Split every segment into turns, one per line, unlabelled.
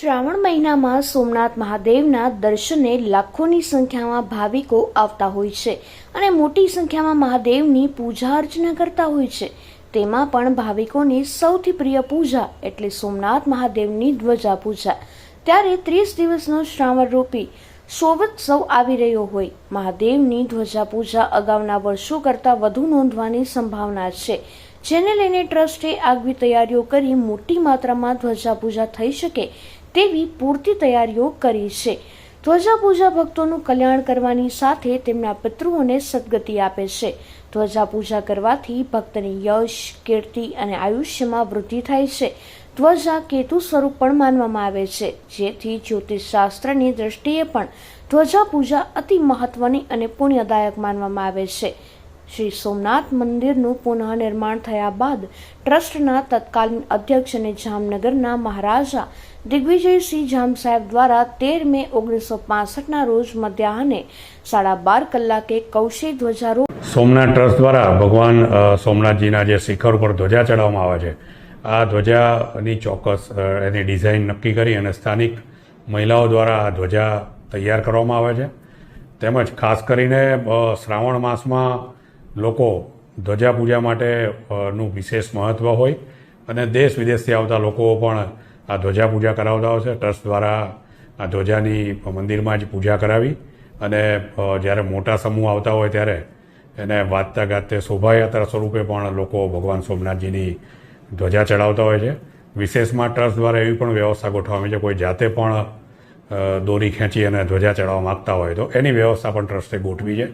શ્રાવણ મહિનામાં સોમનાથ મહાદેવના દર્શને લાખોની સંખ્યામાં ભાવિકો આવતા હોય છે અને મોટી સંખ્યામાં મહાદેવની પૂજા અર્ચના કરતા હોય છે. તેમાં પણ ભાવિકોની સૌથી પ્રિય પૂજા એટલે સોમનાથ મહાદેવની ધ્વજા પૂજા. ત્યારે ત્રીસ દિવસનો શ્રાવણ રૂપી સોવત્સવ આવી રહ્યો હોય. મહાદેવની ધ્વજા પૂજા અગાઉના વર્ષો કરતાં વધુ નોંધવાની સંભાવના છે. જેને લઈને ટ્રસ્ટે આગવી તૈયારીઓ કરી મોટી માત્રામાં ધ્વજા પૂજા થઈ શકે તેવી પૂરતી તૈયારીઓ કરી છે. ધ્વજા પૂજા ભક્તોનું કલ્યાણ કરવાની સાથે તેમના પિતૃઓને સદગતિ આપે છે. ધ્વજા પૂજા કરવાથી ભક્તની યશ, કીર્તિ અને આયુષ્યમાં વૃદ્ધિ થાય છે. ધ્વજા કેતુ સ્વરૂપ પણ માનવામાં આવે છે. જેથી જ્યોતિષશાસ્ત્રની દ્રષ્ટિએ પણ ધ્વજા પૂજા અતિ મહત્વની અને પુણ્યદાયક માનવામાં આવે છે. શ્રી સોમનાથ મંદિરનું પુનઃનિર્માણ થયા બાદ ટ્રસ્ટના તત્કાલીન અધ્યક્ષ અને જામનગરના મહારાજા દિગ્વિજયસિંહ જામ સાહેબ દ્વારા તેર મે ઓગણીસો પાસઠના રોજ મધ્યાહને સાડા બાર કલાકે કૌશિક ધ્વજારોહણ
સોમનાથ ટ્રસ્ટ દ્વારા ભગવાન સોમનાથજીના જે શિખર ઉપર ધ્વજા ચડાવવામાં આવે છે, આ ધ્વજાની ચોક્કસ એની ડિઝાઇન નક્કી કરી અને સ્થાનિક મહિલાઓ દ્વારા આ ધ્વજા તૈયાર કરવામાં આવે છે. તેમજ ખાસ કરીને શ્રાવણ માસમાં લોકો ધ્વજા પૂજા માટે નું વિશેષ મહત્ત્વ હોય અને દેશ વિદેશથી આવતા લોકો પણ આ ધ્વજા પૂજા કરાવતા હોય છે. ટ્રસ્ટ દ્વારા આ ધ્વજાની મંદિરમાં જ પૂજા કરાવી અને જ્યારે મોટા સમૂહ આવતા હોય ત્યારે એને વાતતા ગાતે શોભાયાત્રા સ્વરૂપે પણ લોકો ભગવાન સોમનાથજીની ધ્વજા ચડાવતા હોય છે. વિશેષમાં ટ્રસ્ટ દ્વારા એવી પણ વ્યવસ્થા ગોઠવવામાં છે. કોઈ જાતે પણ દોરી ખેંચી અને ધ્વજા ચડાવવા માગતા હોય તો એની વ્યવસ્થા પણ ટ્રસ્ટે ગોઠવી છે.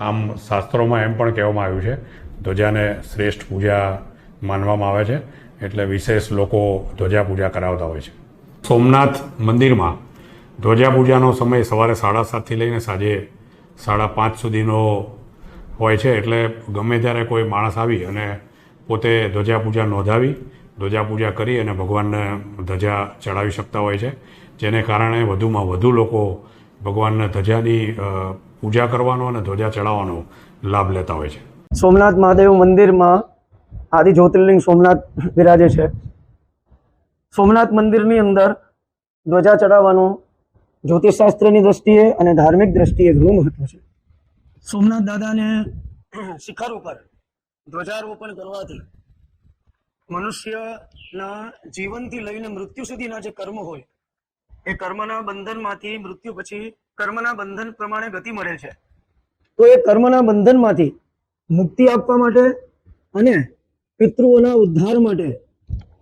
આમ શાસ્ત્રોમાં એમ પણ કહેવામાં આવ્યું છે, ધ્વજાને શ્રેષ્ઠ પૂજા માનવામાં આવે છે, એટલે વિશેષ લોકો ધ્વજા પૂજા કરાવતા હોય છે. સોમનાથ મંદિરમાં ધ્વજા પૂજાનો સમય સવારે સાડા સાતથી લઈને સાંજે સાડા પાંચ સુધીનો હોય છે, એટલે ગમે ત્યારે કોઈ માણસ આવી અને પોતે ધ્વજા પૂજા નોંધાવી, ધ્વજા પૂજા કરી અને ભગવાનને ધજા ચડાવી શકતા હોય છે, જેને કારણે વધુમાં વધુ લોકો ભગવાનને ધજાની પૂજા કરવાનો અને ધ્વજા ચડાવવાનો લાભ લેતા હોય છે.
સોમનાથ મહાદેવ મંદિરમાં આદિ જ્યોતિર્લિંગ સોમનાથ બિરાજે છે. સોમનાથ મંદિરની અંદર ધ્વજા ચડાવવાનું જ્યોતિષશાસ્ત્રની દ્રષ્ટિએ અને ધાર્મિક દ્રષ્ટિએ ઘણું મહત્વ છે. સોમનાથ દાદાને શિખર ઉપર ધ્વજારોપણ કરવાથી મનુષ્યના જીવનથી લઈને મૃત્યુ સુધીના જે કર્મ હોય એ કર્મના બંધનમાંથી મૃત્યુ પછી કર્મના બંધન પ્રમાણે ગતિ મળે છે. તો એ કર્મના બંધનમાંથી મુક્તિ આપવા માટે અને પિતૃઓના ઉદ્ધાર માટે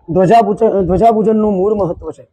ધ્વજા પૂજન ધ્વજા પૂજનનું મૂળ મહત્વ છે.